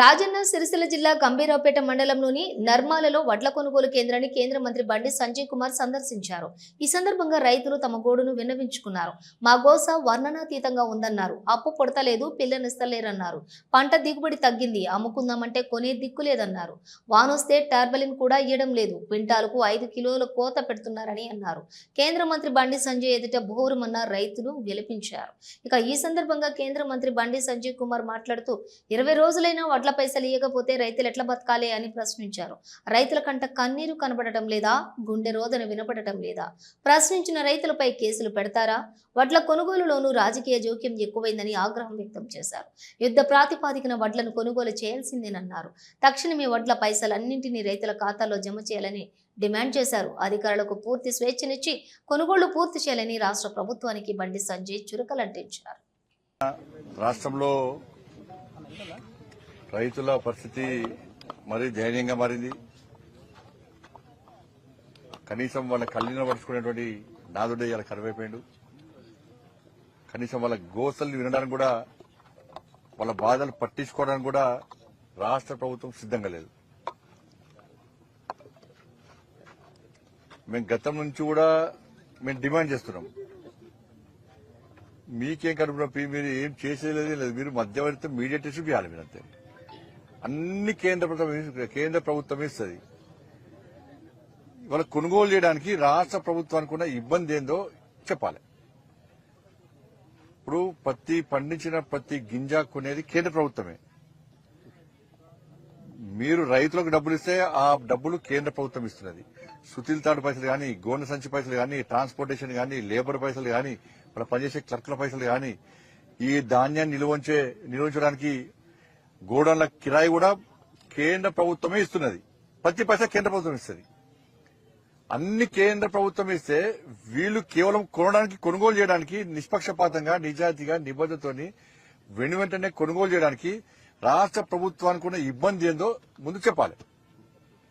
రాజన్న సిరిసిల్ల జిల్లా గంభీరావుపేట మండలంలోని నర్మాలలో వడ్ల కొనుగోలు కేంద్రాన్ని కేంద్ర మంత్రి బండి సంజయ్ కుమార్ సందర్శించారు. ఈ సందర్భంగా రైతులు తమ గోడును విన్నవించుకున్నారు. మా గోస వర్ణనాతీతంగా ఉందన్నారు. అప్పు పొడతలేదు పిల్లనిస్తలేరన్నారు పంట దిగుబడి తగ్గింది అమ్ముకుందామంటే కొనే దిక్కు లేదన్నారు. వానొస్తే టార్బలిన్ కూడా ఇయ్యడం లేదు క్వింటాలకు ఐదు కిలోల కోత పెడుతున్నారని అన్నారు. కేంద్ర మంత్రి బండి సంజయ్ ఎదుట బోరుమన్న రైతులు విలపించారు. ఇక ఈ సందర్భంగా కేంద్ర మంత్రి బండి సంజయ్ కుమార్ మాట్లాడుతూ ఇరవై రోజులైనా వడ్ల పైసలు ఇవ్వకపోతే రైతులు ఎట్లా బతకాలి అని ప్రశ్నించారు. రైతుల కంట కన్నీరు కనబడటం లేదా గుండె రోదన వినపడటం లేదా? ప్రశ్నించిన రైతులపై కేసులు పెడతారా? వడ్ల కొనుగోలులోనూ రాజకీయ జోక్యం ఎక్కువైందని ఆగ్రహం వ్యక్తం చేశారు. యుద్ధ ప్రాతిపాదికన వడ్లను కొనుగోలు చేయాల్సిందేనన్నారు. తక్షణమే వడ్ల పైసలన్నింటినీ రైతుల ఖాతాలో జమ చేయాలని డిమాండ్ చేశారు. అధికారులకు పూర్తి స్వేచ్ఛనిచ్చి కొనుగోళ్ళు పూర్తి చేయాలని రాష్ట్ర ప్రభుత్వానికి బండి సంజయ్ చురకలంటించారు. రాష్ట్రంలో రైతుల పరిస్థితి మరీ దయనీయంగా మారింది. కనీసం వాళ్ళ కళ్ళిన పడుచుకునేటువంటి నాదుడే ఇలా కరువైపోయాడు. కనీసం వాళ్ళ గోసల్ని వినడానికి కూడా వాళ్ళ బాధలు పట్టించుకోవడానికి కూడా రాష్ట్ర ప్రభుత్వం సిద్ధంగా లేదు. మేము గతం నుంచి కూడా మేము డిమాండ్ చేస్తున్నాం. మీకేం కనుక మీరు ఏం చేసేది లేదు మీరు మధ్యవర్తి మీడియేటర్స్ ఇవ్వాలి మీరు అంతే. అన్ని కేంద్ర ప్రభుత్వం కేంద్ర ప్రభుత్వం ఇస్తుంది. ఇవాళ కొనుగోలు చేయడానికి రాష్ట్ర ప్రభుత్వానికి ఉన్న ఇబ్బంది ఏందో చెప్పాలి. ఇప్పుడు పత్తి పండించిన ప్రతి గింజ కొనేది కేంద్ర ప్రభుత్వమే. మీరు రైతులకు డబ్బులు ఇస్తే ఆ డబ్బులు కేంద్ర ప్రభుత్వం ఇస్తున్నది. సుతిల్ తాడు పైసలు కానీ గోనె సంచి పైసలు కానీ ట్రాన్స్పోర్టేషన్ కానీ లేబర్ పైసలు కానీ ఇక్కడ పనిచేసే క్లర్క్ల పైసలు కానీ ఈ ధాన్యాన్ని నిల్వంచే నిల్వించడానికి గోడౌన్ల కిరాయి కూడా కేంద్ర ప్రభుత్వమే ఇస్తున్నది. ప్రతి పైసా కేంద్ర ప్రభుత్వం ఇస్తుంది. అన్ని కేంద్ర ప్రభుత్వం ఇస్తే వీళ్ళు కేవలం కొనడానికి కొనుగోలు చేయడానికి నిష్పక్షపాతంగా నిజాయితీగా నిబద్ధతోని వెను వెంటనే కొనుగోలు చేయడానికి రాష్ట్ర ప్రభుత్వానికి ఉన్న ఇబ్బంది ఏందో ముందు చెప్పాలి.